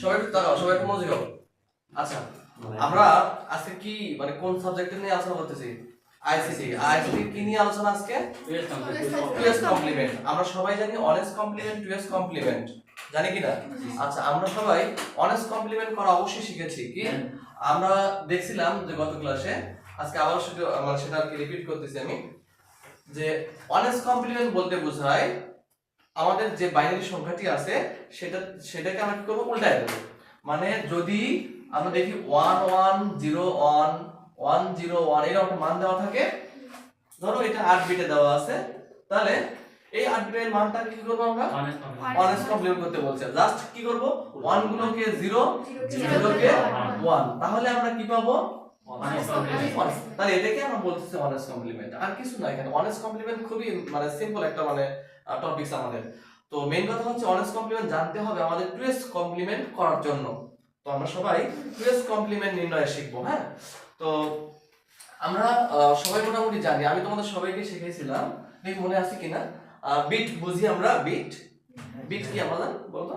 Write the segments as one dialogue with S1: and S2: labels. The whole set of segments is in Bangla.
S1: সবাই একটু তাকাও সবাই একটু মনোযোগ হও। আচ্ছা আমরা আজকে কি মানে কোন সাবজেক্ট নিয়ে আলোচনা করতেছি? আইসিটি আইসিটি কি নিয়ে আলোচনা আজকে? টুয়েস কমপ্লিমেন্ট আমরা সবাই জানি অনেস্ট কমপ্লিমেন্ট টুয়েস কমপ্লিমেন্ট জানি কি না আচ্ছা আমরা সবাই অনেস্ট কমপ্লিমেন্ট করা অবশ্যই শিখেছি কি? আমরা দেখছিলাম যে গত ক্লাসে আজকে আবার সেটা মানে সেটা আর কি রিপিট করতেছি আমি যে অনেস্ট কমপ্লিমেন্ট বলতে বোঝায় আমাদের যে বাইনারি সংখ্যাটি আছে সেটা সেটাকে আমরা কি করব? উল্টায় দেবো। মানে যদি আমরা দেখি one one zero one one zero one এরকম একটা মান দেওয়া থাকে ধরো এটা আট বিটে দেওয়া আছে তাহলে এই আট বিটের মানটা কি করব আমরা? অনেস্ট কমপ্লিমেন্ট করতে বলছে। জাস্ট কি করব? ওয়ান গুলোকে জিরো জিরোকে ওয়ান তাহলে আমরা কি পাবো? তাহলে এটাকে আমরা বলতেছি অনেস্ট কমপ্লিমেন্ট আর কিছু না এখানে অনেস্ট কমপ্লিমেন্ট খুবই মানে সিম্পল একটা মানে টপিকস আমাদের। তো মেইন কথা হচ্ছে অনেস্ট কমপ্লিমেন্ট জানতে হবে আমাদের টুয়েস কমপ্লিমেন্ট করার জন্য। তো আমরা সবাই টুয়েস কমপ্লিমেন্ট নির্ণয় শিখব হ্যাঁ? তো আমরা সবাই মোটামুটি জানি। আমি তোমাদের সবাইকে শিখিয়েছিলাম। দেখি মনে আছে কিনা? বিট বুঝি আমরা? বিট বিট কি আমরা জানি বলতো?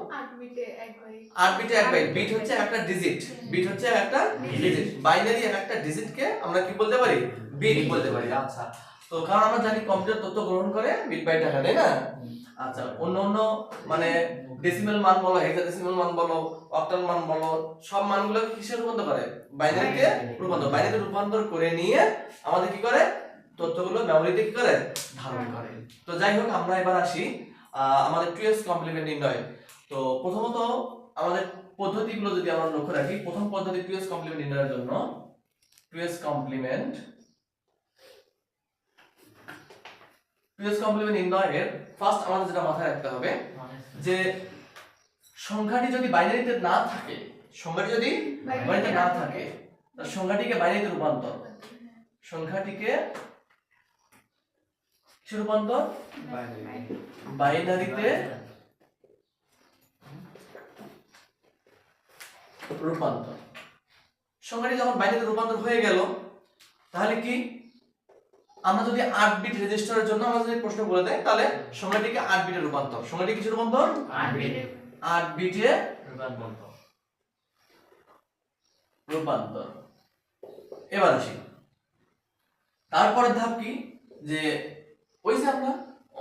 S1: আট বিটে এক বাইট বিট হচ্ছে একটা ডিজিট বিট হচ্ছে একটা ডিজিট বাইনারি একটা ডিজিটকে আমরা কি বলতে পারি? বিট বলতে পারি। আচ্ছা। তো কারণ আমরা জানি কম্পিউটার তথ্য গ্রহণ করে বিট বাইট টাকা তাই না? আচ্ছা অন্য অন্য মানে ডেসিমেল মান বলো হেক্সাডেসিমেল মান বলো অক্টাল মান বলো সব মানগুলো কিসে রূপান্তর করে? বাইনারিতে রূপান্তর। বাইনারিতে রূপান্তর করে নিয়ে আমাদের কি করে? তথ্যগুলো মেমোরিতে কি করে? ধারণ করে। তো যাই হোক আমরা এবার আসি আমাদের টুয়েলভ কমপ্লিমেন্ট নির্ণয়। তো প্রথমত আমাদের পদ্ধতিগুলো যদি আমরা লক্ষ্য রাখি প্রথম পদ্ধতি টুয়েলভ কমপ্লিমেন্ট নির্ণয়ের জন্য টুয়েলভ কমপ্লিমেন্ট টুয়েলভ কমপ্লিমেন্ট নির্ণয়ের ফার্স্ট আমাদের যেটা মাথায় রাখতে হবে, যে সংখ্যাটি যদি বাইনারিতে না থাকে, সংখ্যাটি যদি বাইনারিতে না থাকে তাহলে সংখ্যাটিকে বাইনারিতে রূপান্তর। সংখ্যাটিকে কিসে রূপান্তর? বাইনারিতে রূপান্তর। সংখ্যাটি যখন বাইনারিতে রূপান্তর হয়ে গেল, তাহলে কি? আমরা যদি আট বিট রেজিস্টারের জন্য আমরা যদি প্রশ্ন বলে দেয় তাহলে সংখ্যাটিকে আট বিটে রূপান্তর। সংখ্যাটি কিসে রূপান্তর আট বিটে 8 বিটে রূপান্তর। রূপান্তর। এবার আসি। তারপরের ধাপ কি? যে ওই যে আমরা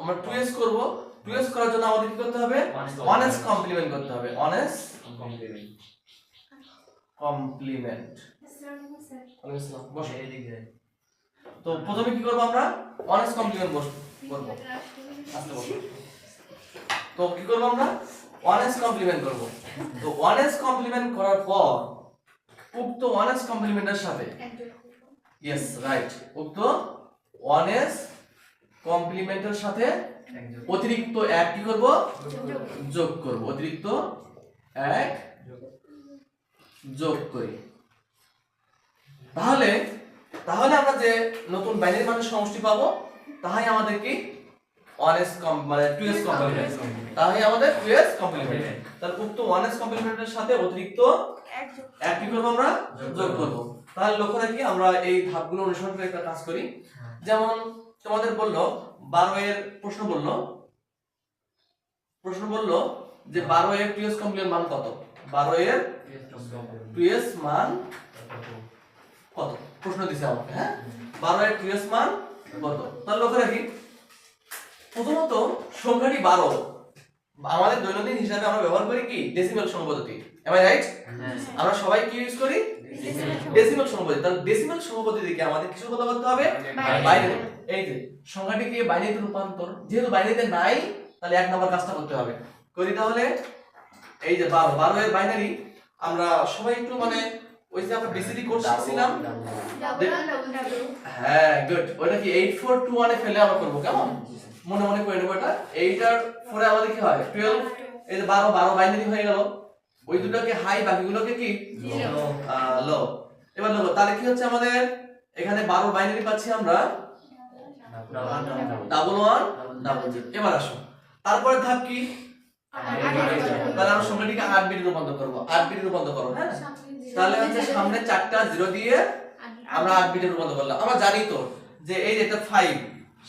S1: আমরা টুয়েস করব। টুয়েস করার জন্য আমাদের কি করতে হবে? অনেস্ট কমপ্লিমেন্ট করতে হবে। অনেস্ট কমপ্লিমেন্ট বসো। তো প্রথমে কি করব আমরা? অনেস্ট কমপ্লিমেন্ট বস, করব। তো কি করব আমরা? অনেস্ট কমপ্লিমেন্ট করব। তো অনেস্ট কমপ্লিমেন্ট করার পর উক্ত অনেস্ট কমপ্লিমেন্টের সাথে ইয়েস রাইট উক্ত অনেস্ট কমপ্লিমেন্টের সাথে অতিরিক্ত এক কি করব? যোগ করব। অতিরিক্ত এক যোগ করি। তাহলে যে নতুন বাইনারি মানের সমষ্টি পাবো তাহাই আমাদের কি কম মানে টুয়েস কমপ্লিমেন্ট তাহলে আমাদের টুয়েস কমপ্লিমেন্ট তাহলে উক্ত ওয়ানেস কমপ্লিমেন্টের সাথে অতিরিক্ত এক কি করব আমরা যোগ করব। তাহলে লক্ষ্য রাখি আমরা এই ধাপগুলো অনুসরণ করে একটা কাজ করি। যেমন তোমাদের বলল বারো এর প্রশ্ন বলল। প্রশ্ন বলল যে বারো এর টু এস কমপ্লিমেন্ট মান কত? বারো এর টু এস মান কত? প্রশ্ন দিছে আমাকে হ্যাঁ? বারো এর টুয়েস মান কত? তাহলে লক্ষ্য রাখি। প্রথমত সংখ্যাটি বারো। আমাদের দৈনন্দিন হিসাবে আমরা ব্যবহার করি কি? ডেসিমেল সমপদ্ধতি। এম আই রাইট আমরা সবাই কি ইউজ করি? ডেসিমেল সমপদ্ধতি। তাহলে ডেসিমেল সমপদ্ধতিকে আমাদের কিছু কথা করতে হবে? বাইরে এই যে সংখ্যাটিকে বাইনারিতে রূপান্তর। যেহেতু বাইনারিতে নাই তাহলে এক নম্বর কাজটা করতে হবে। করি তাহলে? এই যে বারো। বারো এর বাইনারি আমরা সবাই একটু মানে ওই যে আমরা বিসিডি কোর্স শিখছিলাম হ্যাঁ। গুড ওটা কি এইট ফোর টু ওয়ানে ফেলে আমরা করব কেমন? মনে মনে করে নেব এটা। এইট আর ফোরে আমাদের কি হয়? টুয়েলভ এই যে বারো বারো বাইনারি হয়ে গেল। ওই দুটোকে হাই বাকিগুলোকে কি? লো এবার লো তাহলে কি হচ্ছে আমাদের? এখানে বারো বাইনারি পাচ্ছি আমরা। ডাবল ওয়ান ডাবল জিরো এবার আসো। তারপরে ধাপ কি? তাহলে আমরা সংখ্যাটিকে আট বিট রূপান্তর করব। আট বিট রূপান্তর করব হ্যাঁ? তাহলে হচ্ছে সামনে চারটা জিরো দিয়ে আমরা আট বিটে রূপান্তর করলাম। আমরা জানি তো যে এই এটা ফাইভ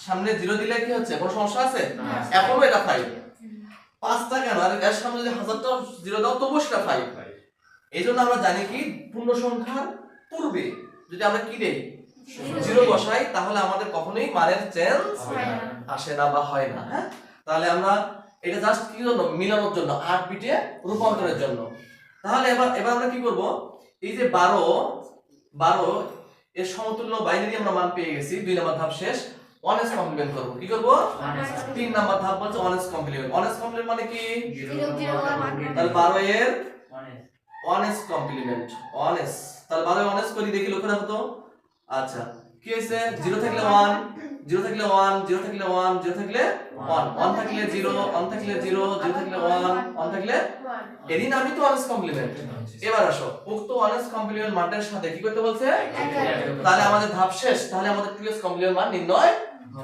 S1: সামনে জিরো দিলে কি হচ্ছে? কোনো সমস্যা আছে? এখনও এটা ফাইভ পাঁচটা কেন? আর এর সামনে যদি হাজারটা জিরো দাও তবুও সেটা ফাইভ এই জন্য আমরা জানি কি? পূর্ণ সংখ্যার পূর্বে যদি আমরা কি দেই? জিরো বসাই তাহলে আমাদের কখনোই মানের চেঞ্জ আসে না বা হয় না হ্যাঁ? তাহলে আমরা এটা জাস্ট কি জন্য? মিলানোর জন্য আট বিটে রূপান্তরের জন্য। তাহলে এবার এবার আমরা কি করব? এই যে বারো বারো এর সমতুল্য বাইনারি আমরা মান পেয়ে গেছি দুই নাম্বার ধাপ শেষ অনেস কমপ্লিমেন্ট করব। কি করব? তিন নাম্বার ধাপ বলছে অনেস কমপ্লিমেন্ট অনেস কমপ্লিমেন্ট মানে কি? তাহলে বারো এর অনেস কমপ্লিমেন্ট অনেস তাহলে বারো অনেস করি দেখি লক্ষ্য রাখো তো। আচ্ছা কি হয়েছে? জিরো থাকলে ওয়ান জিরো থাকলে ওয়ান জিরো থাকলে ওয়ান জিরো থাকলে ওয়ান ওয়ান থাকলে জিরো ওয়ান থাকলে জিরো জিরো থাকলে ওয়ান ওয়ান থাকলে এরই নামই তো অনেস কমপ্লিমেন্ট এবার আসো উক্ত অনেস কমপ্লিমেন্ট মানটার সাথে কি করতে বলছে? তাহলে আমাদের ধাপ শেষ তাহলে আমাদের টুএস কমপ্লিমেন্ট মান নির্ণয়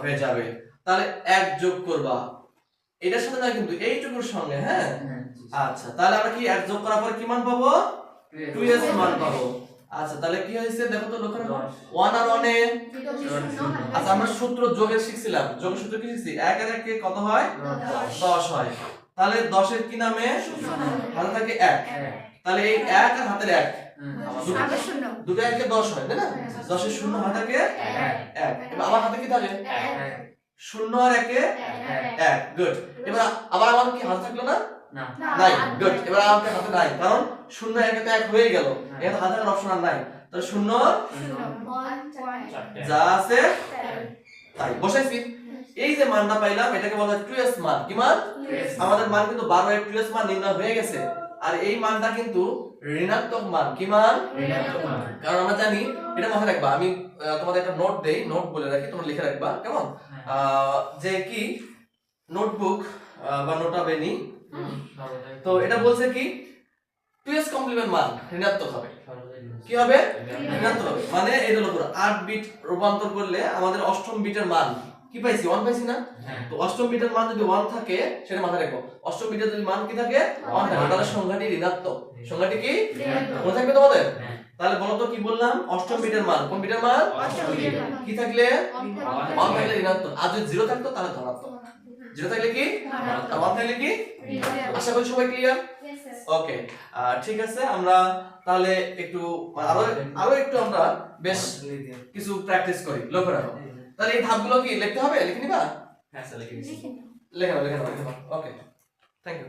S1: হয়ে যাবে। তাহলে এক যোগ করবা। এটার সাথে না কিন্তু এইটুকুর সঙ্গে হ্যাঁ? আচ্ছা তাহলে আমরা কি এক যোগ করার পরে কি মান পাবো? টুএস মান। পাবো। আচ্ছা তাহলে কি হয়েছে? দেখো তো লক্ষ্য রাখো। ওয়ান আর ওয়ানে আচ্ছা আমরা সূত্র যোগের শিখছিলাম। যোগের সূত্র কি শিখছি? এক আর একে কত হয়? দশ। হয়। তাহলে দশের কি নামে? হাতে থাকে এক। তাহলে এই এক আর হাতের এক।
S2: আগে শূন্য
S1: দুটো একে। দশ হয় তাই না? দশের শূন্য হাতে থাকে এক। এবার আমার হাতে কি থাকে? শূন্য আর একে এক। গুড এবার আবার আমার কি হাতে থাকল না? নাই। গুড এবার আমাকে হাতে নাই? কারণ শূন্য একে তো এক হয়ে গেল। এখানে হাতে অপশন আর নাই। তাহলে শূন্য যা আছে তাই। বসাইছি। এই যে মানটা পাইলাম এটাকে বলা হয় টুয়েস মান। কি মান? আমাদের মান কিন্তু বারো এর টুয়েস মান নির্ণয় হয়ে গেছে। আর এই মানটা কিন্তু ঋণাত্মক মান। কি মান? কারণ আমরা জানি এটা মাথায় রাখবা আমি তোমাদের একটা নোট দেই নোট বলে রাখি তোমরা লিখে রাখবা কেমন? আহ, যে কি? নোটবুক বা নোটা বেনি তো এটা বলছে কি? টুয়েস কমপ্লিমেন্ট মান ঋণাত্মক হবে। কি হবে? ঋণাত্মক। হবে। মানে এটা করো, আট বিট রূপান্তর করলে আমাদের অষ্টম বিটের মান কি পাইছি? ওয়ান পাইছি না? তো অষ্টম বিটের মান যদি ওয়ান থাকে সেটা মাথায় রাখো। অষ্টম বিটের যদি মান কি থাকে? ওয়ান থাকে। তাহলে সংখ্যাটি ঋণাত্মক। সংখ্যাটি কি? মনে থাকবে তোমাদের? তাহলে বলো তো কি বললাম? অষ্টম বিটের মান। কোন বিটের মান? কি থাকলে? ওয়ান থাকলে ঋণাত্মক। আর যদি জিরো থাকতো তাহলে ধনাত্মক। জিরো থাকলে কি? ওয়ান থাকলে কি? আশা করি সবাই ক্লিয়ার ওকে ঠিক আছে আমরা তাহলে একটু আরও আরও একটু আমরা বেশ কিছু প্র্যাকটিস করি। লক্ষ্য রাখো। তাহলে এই ধাপগুলো কি লিখতে হবে? লিখে নিবা? হ্যাঁ স্যার লিখে নিচ্ছি লেখা নাও, লেখা নাও। Okay thank you